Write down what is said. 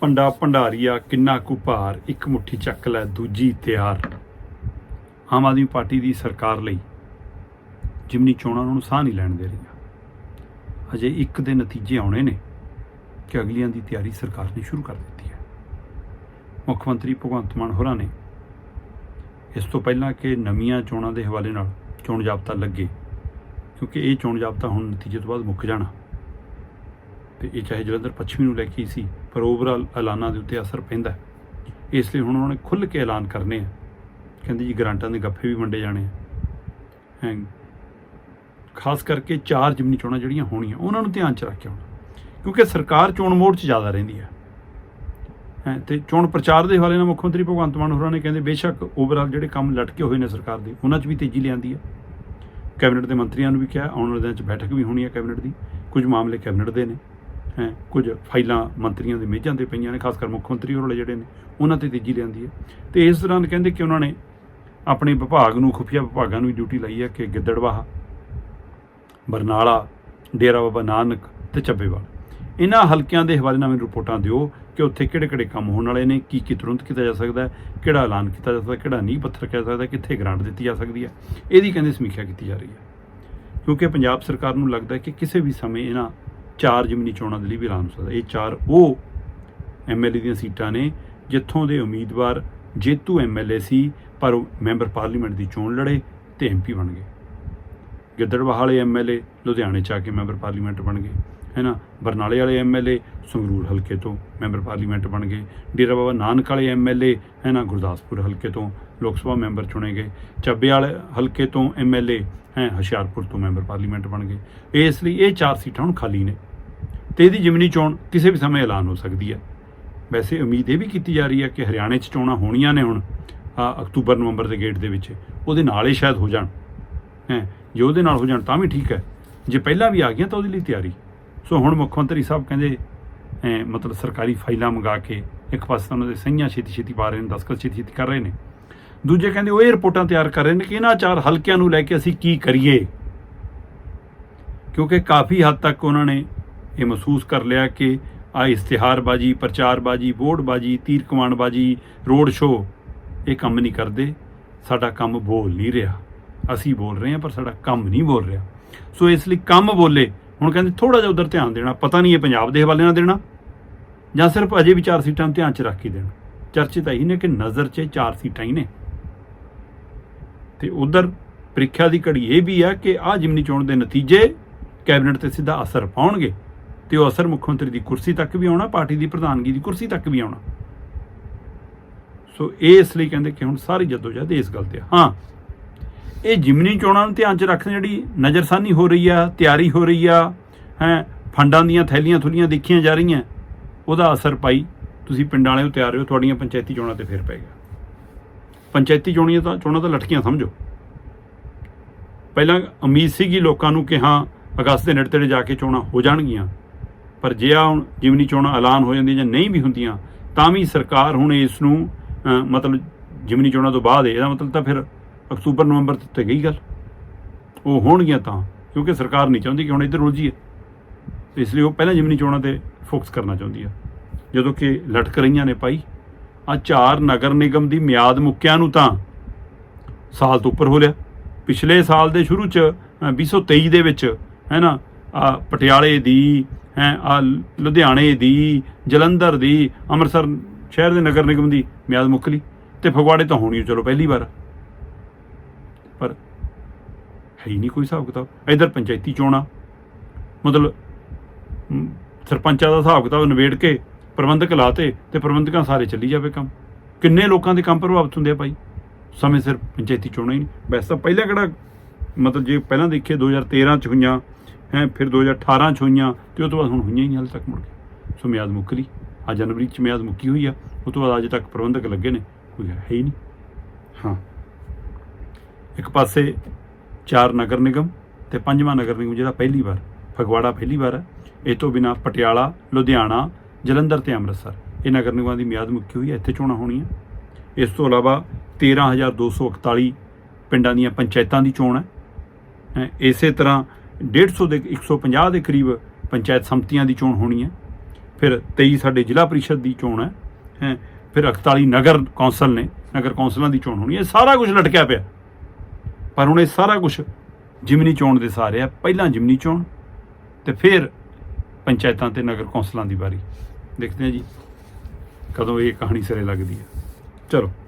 ਪੰਡਾ ਭੰਡਾਰੀਆ ਕਿੰਨਾ ਕੁ ਭਾਰ, ਇੱਕ ਮੁੱਠੀ ਚੱਕ ਲੈ, ਦੂਜੀ ਤਿਆਰ। ਆਮ ਆਦਮੀ ਪਾਰਟੀ ਦੀ ਸਰਕਾਰ ਲਈ ਜਿਮਨੀ ਚੋਣਾਂ ਨੂੰ ਸਾਹ ਨਹੀਂ ਲੈਣ ਦੇ ਰਹੀਆਂ। ਅਜੇ ਇੱਕ ਦੇ ਨਤੀਜੇ ਆਉਣੇ ਨੇ ਕਿ ਅਗਲੀਆਂ ਦੀ ਤਿਆਰੀ ਸਰਕਾਰ ਨੇ ਸ਼ੁਰੂ ਕਰ ਦਿੱਤੀ ਹੈ। ਮੁੱਖ ਮੰਤਰੀ ਭਗਵੰਤ ਮਾਨ ਹੋਰਾਂ ਨੇ ਇਸ ਤੋਂ ਪਹਿਲਾਂ ਕਿ ਨਵੀਆਂ ਚੋਣਾਂ ਦੇ ਹਵਾਲੇ ਨਾਲ ਚੋਣ ਜਾਬਤਾ ਲੱਗੇ, ਕਿਉਂਕਿ ਇਹ ਚੋਣ ਜਾਬਤਾ ਹੁਣ ਨਤੀਜੇ ਤੋਂ ਬਾਅਦ ਮੁੱਕ ਜਾਣਾ। ਤੇ ਇਹ ਚਾਹੇ ਜਲੰਧਰ ਪੱਛਮੀ ਨੂੰ ਲੈ ਕੇ ਹੀ ਸੀ ਪਰ ਓਵਰਆਲ ਐਲਾਨਾਂ ਦੇ ਉੱਤੇ ਅਸਰ ਪੈਂਦਾ ਹੈ। ਇਸ ਲਈ ਹੁਣ ਉਹਨਾਂ ਨੇ ਖੁੱਲ੍ਹ ਕੇ ਐਲਾਨ ਕਰਨੇ ਆ। ਕਹਿੰਦੇ ਜੀ ਗ੍ਰਾਂਟਾਂ ਦੇ ਗੱਫੇ ਵੀ ਵੰਡੇ ਜਾਣੇ ਆ। ਖਾਸ ਕਰਕੇ ਚਾਰ ਜਿਮਨੀ ਚੋਣਾਂ ਜਿਹੜੀਆਂ ਹੋਣੀਆਂ, ਉਹਨਾਂ ਨੂੰ ਧਿਆਨ ਚ ਰੱਖ ਕੇ ਹੋਣਾ ਕਿਉਂਕਿ ਸਰਕਾਰ ਚੋਣ ਮੋੜ 'ਚ ਜ਼ਿਆਦਾ ਰਹਿੰਦੀ ਹੈ। ਹੈਂ ਤੇ ਚੋਣ ਪ੍ਰਚਾਰ ਦੇ ਹਵਾਲੇ ਨਾਲ ਮੁੱਖ ਮੰਤਰੀ ਭਗਵੰਤ ਮਾਨ ਹੋਰਾਂ ਨੇ ਕਹਿੰਦੇ, ਬੇਸ਼ੱਕ ਓਵਰਆਲ ਜਿਹੜੇ ਕੰਮ ਲਟਕੇ ਹੋਏ ਨੇ ਸਰਕਾਰ ਦੇ, ਉਹਨਾਂ 'ਚ ਵੀ ਤੇਜ਼ੀ ਲਿਆਂਦੀ ਹੈ। ਕੈਬਨਿਟ ਦੇ ਮੰਤਰੀਆਂ ਨੂੰ ਵੀ ਕਿਹਾ, ਆਉਣ ਵਾਲੇ ਦਿਨਾਂ 'ਚ ਬੈਠਕ ਵੀ ਹੋਣੀ ਹੈ ਕੈਬਨਿਟ ਦੀ। ਕੁਝ ਮਾਮਲੇ ਕੈਬਨਿਟ ਦੇ ਨੇ। ਹੈ, ਕੁਝ ਫਾਈਲਾਂ ਮੰਤਰੀਆਂ ਦੇ ਮੇਜ਼ਾਂ ਤੇ ਪਈਆਂ ਨੇ, ਖਾਸ ਕਰ ਮੁੱਖ ਮੰਤਰੀ ਹੋਰਾਂ ਜਿਹੜੇ ਨੇ, ਉਹਨਾਂ ਤੇ ਤੇਜ਼ੀ ਲਿਆਂਦੀ ਹੈ। ਤੇ ਇਸ ਦੌਰਾਨ ਕਹਿੰਦੇ ਕਿ ਉਹਨਾਂ ਨੇ ਆਪਣੇ ਵਿਭਾਗ ਨੂੰ, ਖੁਫੀਆ ਵਿਭਾਗਾਂ ਨੂੰ ਡਿਊਟੀ ਲਾਈ ਹੈ ਕਿ ਗਿੱਦੜਵਾਹ, ਬਰਨਾਲਾ, ਡੇਰਾ ਬਾਬਾ ਨਾਨਕ ਤੇ ਚੱਬੇਵਾਲ ਇਹਨਾਂ ਹਲਕਿਆਂ ਦੇ ਹਵਾਲੇ ਨਾਲ ਮੈਨੂੰ ਰਿਪੋਰਟਾਂ ਦਿਓ ਕਿ ਉੱਥੇ ਕਿਹੜੇ ਕਿਹੜੇ ਕੰਮ ਹੋਣ ਵਾਲੇ ਨੇ ਕੀ ਕੀ ਤੁਰੰਤ ਕੀਤਾ ਜਾ ਸਕਦਾ ਹੈ, ਕਿਹੜਾ ਐਲਾਨ ਕੀਤਾ ਜਾ ਸਕਦਾ, ਕਿਹੜਾ ਨਹੀਂ ਪੱਥਰ ਰੱਖਿਆ ਸਕਦਾ, ਕਿੱਥੇ ਗ੍ਰਾਂਟ ਦਿੱਤੀ ਜਾ ਸਕਦੀ ਹੈ। ਇਹਦੀ ਕਹਿੰਦੇ ਸਮੀਖਿਆ ਕੀਤੀ ਜਾ ਰਹੀ ਹੈ। ਕਿਉਂਕਿ ਪੰਜਾਬ ਸਰਕਾਰ ਨੂੰ ਲੱਗਦਾ ਹੈ ਕਿ ਕਿਸੇ ਵੀ ਸਮੇਂ ਇਹਨਾਂ ਚਾਰ ਜ਼ਮੀਨੀ ਚੋਣਾਂ ਦੇ ਲਈ ਵੀ ਐਲਾਨ ਹੋ ਸਕਦਾ। ਇਹ ਚਾਰ ਉਹ ਐਮਐਲਏ ਦੀਆਂ ਸੀਟਾਂ ਨੇ ਜਿੱਥੋਂ ਦੇ ਉਮੀਦਵਾਰ ਜੇਤੂ ਐਮਐਲਏ ਸੀ, ਪਰ ਉਹ ਮੈਂਬਰ ਪਾਰਲੀਮੈਂਟ ਦੀ ਚੋਣ ਲੜੇ ਤੇ ਐਮਪੀ ਬਣ ਗਏ। ਗਿੱਦੜਬਾਹ ਵਾਲੇ ਐਮਐਲਏ ਲੁਧਿਆਣੇ ਚ ਆ ਕੇ ਮੈਂਬਰ ਪਾਰਲੀਮੈਂਟ ਬਣ ਗਏ। ਹੈ ਨਾ ਬਰਨਾਲੇ ਵਾਲੇ ਐਮਐਲਏ ਸੰਗਰੂਰ ਹਲਕੇ ਤੋਂ ਮੈਂਬਰ ਪਾਰਲੀਮੈਂਟ ਬਣ ਗਏ। ਡੇਰਾ ਬਾਬਾ ਨਾਨਕ ਵਾਲੇ ਐਮਐਲਏ ਹੈ ਨਾ ਗੁਰਦਾਸਪੁਰ ਹਲਕੇ ਤੋਂ ਲੋਕ ਸਭਾ ਮੈਂਬਰ ਚੁਣੇ ਗਏ। ਚੱਬੇ ਵਾਲੇ ਹਲਕੇ ਤੋਂ ਐਮਐਲਏ ਹੈ, ਹੁਸ਼ਿਆਰਪੁਰ ਤੋਂ ਮੈਂਬਰ ਪਾਰਲੀਮੈਂਟ ਬਣ ਗਏ। ਇਸ ਲਈ ਇਹ ਚਾਰ ਸੀਟਾਂ ਹੁਣ ਖਾਲੀ ਨੇ ਤੇ ਇਹਦੀ ਜਿਮਨੀ ਚੋਣ ਕਿਸੇ ਵੀ ਸਮੇਂ ਐਲਾਨ ਹੋ ਸਕਦੀ ਹੈ। ਵੈਸੇ ਉਮੀਦ ਇਹ ਵੀ ਕੀਤੀ ਜਾ ਰਹੀ ਹੈ ਕਿ ਹਰਿਆਣੇ 'ਚ ਚੋਣਾਂ ਹੋਣੀਆਂ ਨੇ ਹੁਣ ਅਕਤੂਬਰ, ਨਵੰਬਰ ਦੇ ਗੇਟ ਦੇ ਵਿੱਚ। ਉਹਦੇ ਨਾਲ ਹੀ ਸ਼ਾਇਦ ਹੋ ਜਾਣ। ਹੈ, ਜੇ ਉਹਦੇ ਨਾਲ ਹੋ ਜਾਣ ਤਾਂ ਵੀ ਠੀਕ ਹੈ। ਜੇ ਪਹਿਲਾਂ ਵੀ ਆ ਗਈਆਂ ਤਾਂ ਉਹਦੇ ਲਈ ਤਿਆਰੀ। ਸੋ ਹੁਣ ਮੁੱਖ ਮੰਤਰੀ ਸਾਹਿਬ ਕਹਿੰਦੇ, ਐਂ ਮਤਲਬ ਸਰਕਾਰੀ ਫਾਈਲਾਂ ਮੰਗਾ ਕੇ ਇੱਕ ਪਾਸੇ ਉਹਨਾਂ ਦੇ ਸਹੀਆਂ ਛੇਤੀ ਛੇਤੀ ਪਾ ਰਹੇ ਨੇ, ਦਸਤਖਤ ਛੇਤੀ ਛੇਤੀ ਕਰ ਰਹੇ ਨੇ। ਦੂਜੇ ਕਹਿੰਦੇ ਉਹ ਇਹ ਰਿਪੋਰਟਾਂ ਤਿਆਰ ਕਰ ਰਹੇ ਨੇ ਕਿ ਇਹਨਾਂ ਚਾਰ ਹਲਕਿਆਂ ਨੂੰ ਲੈ ਕੇ ਅਸੀਂ ਕੀ ਕਰੀਏ? ਕਿਉਂਕਿ ਕਾਫੀ ਹੱਦ ਤੱਕ ਉਹਨਾਂ ਨੇ ਇਹ ਮਹਿਸੂਸ ਕਰ ਲਿਆ ਕਿ ਆ ਇਸ਼ਤਿਹਾਰਬਾਜ਼ੀ, ਪ੍ਰਚਾਰਬਾਜ਼ੀ ਬੋਰਡਬਾਜ਼ੀ ਤੀਰ ਕਮਾਨਬਾਜ਼ੀ, ਰੋਡ ਸ਼ੋ ਇਹ ਕੰਮ ਨਹੀਂ ਕਰਦੇ। ਸਾਡਾ ਕੰਮ ਬੋਲ ਨਹੀਂ ਰਿਹਾ। ਅਸੀਂ ਬੋਲ ਰਹੇ ਹਾਂ, ਪਰ ਸਾਡਾ ਕੰਮ ਨਹੀਂ ਬੋਲ ਰਿਹਾ। ਸੋ ਇਸ ਲਈ ਕੰਮ ਬੋਲੇ। ਹੁਣ ਕਹਿੰਦੇ ਥੋੜਾ ਜਿਹਾ ਉਧਰ ਧਿਆਨ ਦੇਣਾ, ਪਤਾ ਨਹੀਂ ਇਹ ਪੰਜਾਬ ਦੇ ਹਵਾਲੇ ਨਾਲ ਦੇਣਾ ਜਾਂ ਸਿਰਫ ਅਜੇ ਵੀ ਚਾਰ ਸੀਟਾਂ ਨੂੰ ਧਿਆਨ 'ਚ ਰੱਖ ਕੇ ਦੇਣਾ। ਚਰਚਿਤ ਤਾਂ ਇਹੀ ਨੇ ਕਿ ਨਜ਼ਰ 'ਚ ਚਾਰ ਸੀਟਾਂ ਹੀ ਨੇ। ਤੇ ਉਧਰ ਪ੍ਰੀਖਿਆ ਦੀ ਘੜੀ ਇਹ ਵੀ ਹੈ ਕਿ ਆ ਜਿਮਨੀ ਚੋਣ ਦੇ ਨਤੀਜੇ ਕੈਬਨਿਟ ਤੇ ਸਿੱਧਾ ਅਸਰ ਪਾਉਣਗੇ ਤੇ ਉਹ ਅਸਰ ਮੁੱਖ ਮੰਤਰੀ ਦੀ ਕੁਰਸੀ ਤੱਕ ਵੀ ਆਉਣਾ, ਪਾਰਟੀ ਦੀ ਪ੍ਰਧਾਨਗੀ ਦੀ ਕੁਰਸੀ ਤੱਕ ਵੀ ਆਉਣਾ। ਸੋ ਇਹ ਇਸ ਲਈ ਕਹਿੰਦੇ ਕਿ ਹੁਣ ਸਾਰੀ ਜਦੋਜਹਿਦ ਇਸ ਗੱਲ ਤੇ ਹਾਂ ਇਹ ਜਿਮਨੀ ਚੋਣਾਂ ਨੂੰ ਧਿਆਨ 'ਚ ਰੱਖਦੇ ਜਿਹੜੀ ਨਜ਼ਰਸਾਨੀ ਹੋ ਰਹੀ ਆ, ਤਿਆਰੀ ਹੋ ਰਹੀ ਆ, ਹੈ, ਫੰਡਾਂ ਦੀਆਂ ਥੈਲੀਆਂ ਥੁਲੀਆਂ ਦੇਖੀਆਂ ਜਾ ਰਹੀਆਂ, ਉਹਦਾ ਅਸਰ ਪਾਈ ਤੁਸੀਂ ਪਿੰਡਾਂ ਵਾਲਿਓ ਤਿਆਰ ਹੋ, ਤੁਹਾਡੀਆਂ ਪੰਚਾਇਤੀ ਚੋਣਾਂ ਤੇ ਫੇਰ ਪਏਗਾ ਪੰਚਾਇਤੀ ਚੋਣੀਆਂ ਤਾਂ, ਚੋਣਾਂ ਤਾਂ ਲਟਕੀਆਂ, ਸਮਝੋ। ਪਹਿਲਾਂ ਉਮੀਦ ਸੀਗੀ ਲੋਕਾਂ ਨੂੰ ਕਿ ਹਾਂ, ਅਗਸਤ ਦੇ ਨੇੜੇ ਤੇੜੇ ਜਾ ਕੇ ਚੋਣਾਂ ਹੋ ਜਾਣਗੀਆਂ, ਪਰ ਜੇ ਆ ਹੁਣ ਜਿਮਨੀ ਚੋਣਾਂ ਐਲਾਨ ਹੋ ਜਾਂਦੀਆਂ ਜਾਂ ਨਹੀਂ ਵੀ ਹੁੰਦੀਆਂ, ਤਾਂ ਵੀ ਸਰਕਾਰ ਹੁਣ ਇਸ ਨੂੰ ਮਤਲਬ ਜਿਮਨੀ ਚੋਣਾਂ ਤੋਂ ਬਾਅਦ, ਇਹਦਾ ਮਤਲਬ ਤਾਂ ਫਿਰ ਅਕਤੂਬਰ ਨਵੰਬਰ ਤੇ ਗਈ ਗੱਲ। ਉਹ ਹੋਣਗੀਆਂ ਤਾਂ ਕਿਉਂਕਿ ਸਰਕਾਰ ਨਹੀਂ ਚਾਹੁੰਦੀ ਕਿ ਹੁਣ ਇੱਧਰ ਉਲਝੀਏ। ਇਸ ਲਈ ਉਹ ਪਹਿਲਾਂ ਜਿਮਨੀ ਚੋਣਾਂ ਤੇ ਫੋਕਸ ਕਰਨਾ ਚਾਹੁੰਦੀ ਆ। ਜਦੋਂ ਕਿ ਲਟਕ ਰਹੀਆਂ ਨੇ ਭਾਈ ਆ ਚਾਰ ਨਗਰ ਨਿਗਮ ਦੀ ਮਿਆਦ ਮੁੱਕਿਆਂ ਨੂੰ ਤਾਂ ਸਾਲ ਤੋਂ ਉੱਪਰ ਹੋ ਲਿਆ। ਪਿਛਲੇ ਸਾਲ ਦੇ ਸ਼ੁਰੂ ਚ ਅ, 2023 ਦੇ ਵਿੱਚ ਹੈ ਨਾ ਆ ਪਟਿਆਲੇ ਦੀ ਹੈ ਆ ਲੁਧਿਆਣੇ ਦੀ ਜਲੰਧਰ ਦੀ ਅੰਮ੍ਰਿਤਸਰ ਸ਼ਹਿਰ ਦੇ ਨਗਰ ਨਿਗਮ ਦੀ ਮਿਆਦ ਮੁੱਕ ਲਈ। ਤੇ ਫਗਵਾੜੇ ਤਾਂ ਹੋਣੀ ਚਲੋ ਪਹਿਲੀ ਵਾਰ। ਪਰ ਹੈ ਹੀ ਨਹੀਂ ਕੋਈ ਹਿਸਾਬ ਕਿਤਾਬ। ਇਧਰ ਪੰਚਾਇਤੀ ਚੋਣਾਂ ਮਤਲਬ ਸਰਪੰਚਾਂ ਦਾ ਹਿਸਾਬ ਕਿਤਾਬ ਨਿਬੇੜ ਕੇ ਪ੍ਰਬੰਧਕ ਲਾਤੇ ਤੇ ਪ੍ਰਬੰਧਕਾਂ ਸਾਰੇ ਚੱਲੀ ਜਾਵੇ ਕੰਮ। ਕਿੰਨੇ ਲੋਕਾਂ ਦੇ ਕੰਮ ਪ੍ਰਭਾਵਿਤ ਹੁੰਦੇ ਆ ਭਾਈ? ਸਮੇਂ ਸਿਰ ਪੰਚਾਇਤੀ ਚੋਣਾਂ ਹੀ ਨਹੀਂ। ਵੈਸੇ ਤਾਂ ਪਹਿਲਾਂ ਕਿਹੜਾ, ਮਤਲਬ ਜੇ ਪਹਿਲਾਂ ਦੇਖੀਏ 2013 ਚ ਹੋਈਆਂ, ਹੈ, ਫਿਰ 2018 ਚ ਹੋਈਆਂ ਤੇ ਉਹ ਤੋਂ ਬਾਅਦ ਹੁਣ ਹੋਈਆਂ ਹੀ ਹਾਲੇ ਤੱਕ ਮੁੜ ਕੇ। ਸੋ ਮਿਆਦ ਮੁੱਕ ਲਈ ਆ ਜਨਵਰੀ ਚ ਮਿਆਦ ਮੁੱਕੀ ਹੋਈ ਆ। ਉਹ ਤੋਂ ਬਾਅਦ ਅਜੇ ਤੱਕ ਪ੍ਰਬੰਧਕ ਲੱਗੇ ਨੇ। ਕੋਈ ਹੈ ਹੀ ਨਹੀਂ। ਹਾਂ। ਇੱਕ ਪਾਸੇ ਚਾਰ ਨਗਰ ਨਿਗਮ ਤੇ ਪੰਜਵਾਂ ਨਗਰ ਨਿਗਮ ਜਿਹੜਾ ਪਹਿਲੀ ਵਾਰ, ਫਗਵਾੜਾ ਪਹਿਲੀ ਵਾਰ ਹੈ। ਇਹ ਤੋਂ ਬਿਨਾ ਪਟਿਆਲਾ, ਲੁਧਿਆਣਾ, ਜਲੰਧਰ ਤੇ ਅੰਮ੍ਰਿਤਸਰ। ਇਹ ਨਗਰ ਨਿਗਮਾਂ ਦੀ ਮਿਆਦ ਮੁੱਕੀ ਹੋਈ ਹੈ, ਇੱਥੇ ਚੋਣਾਂ ਹੋਣੀਆਂ। ਇਸ ਤੋਂ ਇਲਾਵਾ 13241 ਪਿੰਡਾਂ ਦੀਆਂ ਪੰਚਾਇਤਾਂ ਦੀ ਚੋਣ ਹੈ। ਇਸੇ ਤਰ੍ਹਾਂ 150 ਦੇ 150 ਦੇ ਕਰੀਬ ਪੰਚਾਇਤ ਸੰਮਤੀਆਂ ਦੀ ਚੋਣ ਹੋਣੀ ਹੈ ਫਿਰ 23 ਸਾਡੇ ਜ਼ਿਲ੍ਹਾ ਪ੍ਰੀਸ਼ਦ ਦੀ ਚੋਣ ਹੈ। ਫਿਰ 41 ਨਗਰ ਕੌਂਸਲ ਨੇ, ਨਗਰ ਕੌਂਸਲਾਂ ਦੀ ਚੋਣ ਹੋਣੀ ਹੈ। ਇਹ ਸਾਰਾ ਕੁਝ ਲਟਕਿਆ ਪਿਆ। ਪਰ ਹੁਣ ਇਹ ਸਾਰਾ ਕੁਝ ਜਿਮਨੀ ਚੋਣ ਦੇ ਸਾਰੇ ਆ, ਪਹਿਲਾਂ ਜਿਮਨੀ ਚੋਣ ਤੇ ਫਿਰ ਪੰਚਾਇਤਾਂ ਤੇ ਨਗਰ ਕੌਂਸਲਾਂ ਦੀ ਵਾਰੀ। ਦੇਖਦੇ ਹਾਂ ਜੀ ਕਦੋਂ ਇਹ ਕਹਾਣੀ ਸਿਰੇ ਲੱਗਦੀ ਹੈ। ਚਲੋ।